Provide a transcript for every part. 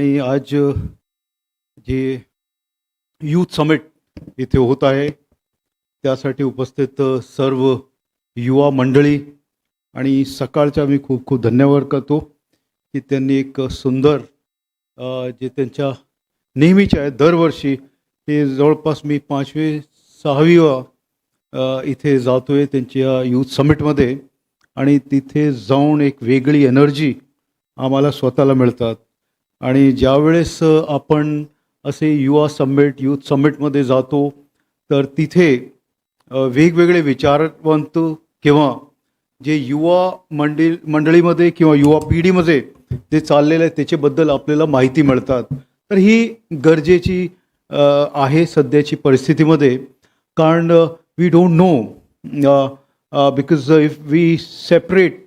आणि आज जे यूथ समिट इथे होत आहे त्यासाठी उपस्थित सर्व युवा मंडळी आणि सकाळचा मी खूप खूप धन्यवाद करतो की त्यांनी एक सुंदर जे त्यांच्या नेहमीचे आहे दरवर्षी ते जवळपास मी पाचवे सहावी इथे जातो आहे त्यांच्या यूथ समिटमध्ये आणि तिथे जाऊन एक वेगळी एनर्जी आम्हाला स्वतःला मिळतात. आणि ज्यावेळेस आपण असे युवा समिट यूथ समिटमध्ये जातो तर तिथे वेगवेगळे विचारवंत किंवा जे युवा मंडळी मंडळीमध्ये किंवा युवा पिढीमध्ये जे चाललेलं आहे त्याच्याबद्दल आपल्याला माहिती मिळतात. तर ही गरजेची आहे सध्याची परिस्थितीमध्ये. कारण we don't know because if we separate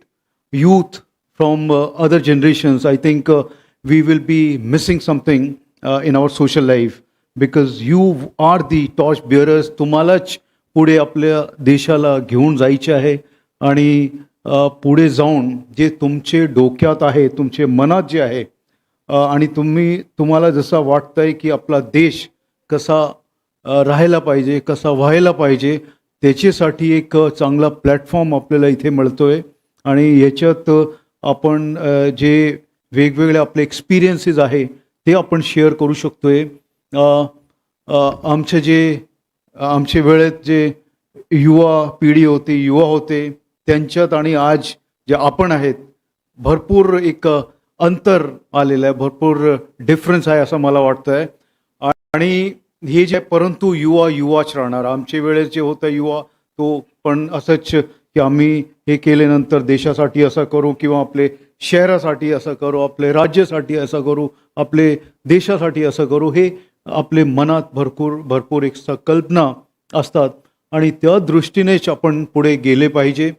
youth from other generations I think uh, we will be missing something uh, in our social life because you are the torch bearers. तुम्हालाच पुढे आपल्या देशाला घेऊन जायचे आहे आणि पुढे जाऊन जे तुमचे डोक्यात आहे तुमचे मनात जे आहे आणि तुम्ही तुम्हाला जसं वाटतंय की आपला देश कसा राहायला पाहिजे कसा व्हायला पाहिजे त्याच्यासाठी एक चांगला प्लॅटफॉर्म आपल्याला इथे मिळतोय आणि याच्यात आपण जे वेगवेगळे आपले एक्सपिरियन्सेस आहे ते आपण शेअर करू शकतो आहे आमचे जे आमच्या वेळेत जे युवा पिढी होती युवा होते त्यांच्यात आणि आज जे आपण आहेत भरपूर एक अंतर आलेलं आहे भरपूर डिफरन्स आहे असं मला वाटतं आहे आणि हे जे परंतु युवा युवाच राहणार. आमच्या वेळेस जे होतं युवा तो पण असंच की आम्ही हे केल्यानंतर देशासाठी असं करू किंवा आपले शहरासाठी असं करू आपले राज्यासाठी असं करू आपले देशासाठी असं करू हे आपले मनात भरपूर भरपूर एक कल्पना असतात. आणि त्या दृष्टीनेच आपण पुढे गेले पाहिजे.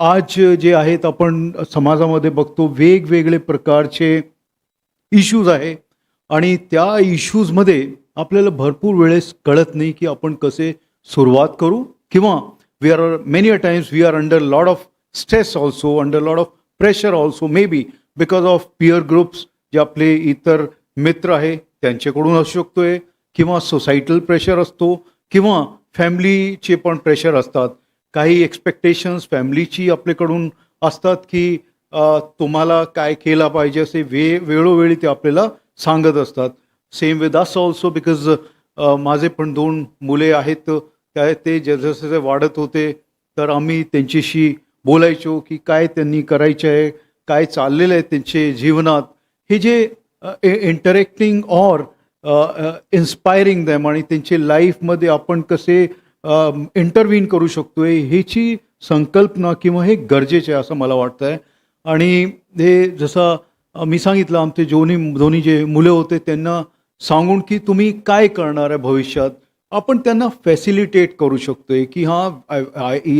आज जे आहेत आपण समाजामध्ये बघतो वेगवेगळे प्रकारचे इश्यूज आहे. आणि त्या इश्यूजमध्ये आपल्याला भरपूर वेळेस कळत नाही की आपण कसे सुरुवात करू. किंवा we are many a times we are under lot of stress also under lot of pressure also may be because of peer groups जे आपले इतर मित्र आहे त्यांच्याकडून असू शकतोय किंवा सोसायटल प्रेशर असतो किंवा फॅमिलीचे पण प्रेशर असतात. काही एक्सपेक्टेशन्स फॅमिलीची आपल्याकडून असतात की तुम्हाला काय केला पाहिजे असे वे वेळोवेळी ते आपल्याला सांगत असतात. Same with us also because माझे पण दोन मुले आहेत त्या ते ज- वाढत होते तर आम्ही त्यांच्याशी बोलायचो की काय त्यांनी करायचे आहे काय चाललेलं आहे त्यांचे जीवनात. हे जे इंटरेक्टिंग ऑर इन्स्पायरिंग दॅम आणि त्यांचे लाईफमध्ये आपण कसे इंटरव्हीन करू शकतोय ह्याची संकल्पना किंवा हे गरजेचे आहे असं मला वाटतं आहे आणि हे जसं मी सांगितलं आमचे जोनी दोन्ही जे मुलं होते त्यांना सांगून की तुम्ही काय करणार आहे भविष्यात? आपण त्यांना फॅसिलिटेट करू शकतोय की हां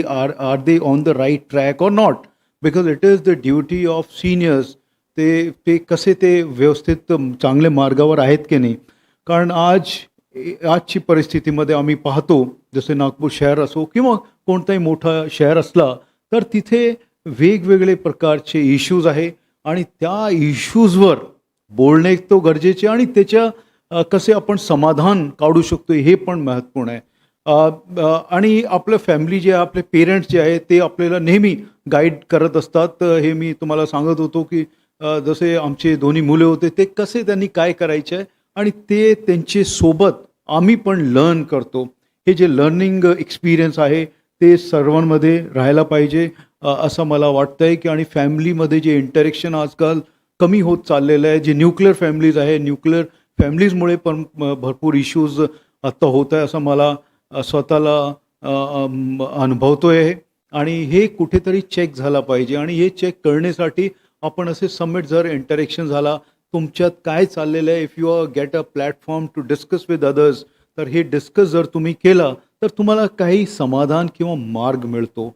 are are they on the right track or not because it is the duty of seniors ते ते कसे ते व्यवस्थित चांगल्या मार्गावर आहेत की नाही? कारण आज आजची परिस्थितीमध्ये आम्ही पाहतो जसे नागपूर शहर असो किंवा कोणताही मोठा शहर असला तर तिथे वेगवेगळे प्रकारचे इश्यूज आहे. आणि त्या इश्यूजवर बोलणे तो गरजेचे आणि त्याच्या कसे आपण समाधान काढू शकतो हे पण महत्त्वपूर्ण आहे. आणि आपलं फॅमिली जे आहे आपले पेरेंट्स जे आहे ते आपल्याला नेहमी गाईड करत असतात. हे मी तुम्हाला सांगत होतो की जसे आमचे दोन्ही मुले होते ते कसे त्यांनी काय करायचे आहे आणि ते त्यांचे सोबत आम्ही पण लर्न करतो. हे जे लर्निंग एक्सपिरियन्स आहे ते सर्वांमध्ये राहायला पाहिजे असं मला वाटतं आहे की आणि फॅमिलीमध्ये जे इंटरेक्शन आजकाल कमी होत चाललेलं आहे जे न्यूक्लिअर फॅमिलीज आहे न्यूक्लिअर फॅमिलीजमुळे पण भरपूर इश्यूज आत्ता होत आहे असं मला स्वतःला अनुभवतो आहे आणि हे कुठेतरी चेक झाला पाहिजे. आणि हे चेक करण्यासाठी आपण असे समिट जर इंटरॅक्शन झाला तुमच्यात काय चाललेलं आहे? If you are get a platform to discuss with others तर हे डिस्कस जर तुम्ही केलं तर तुम्हाला काही समाधान किंवा मार्ग मिळतो.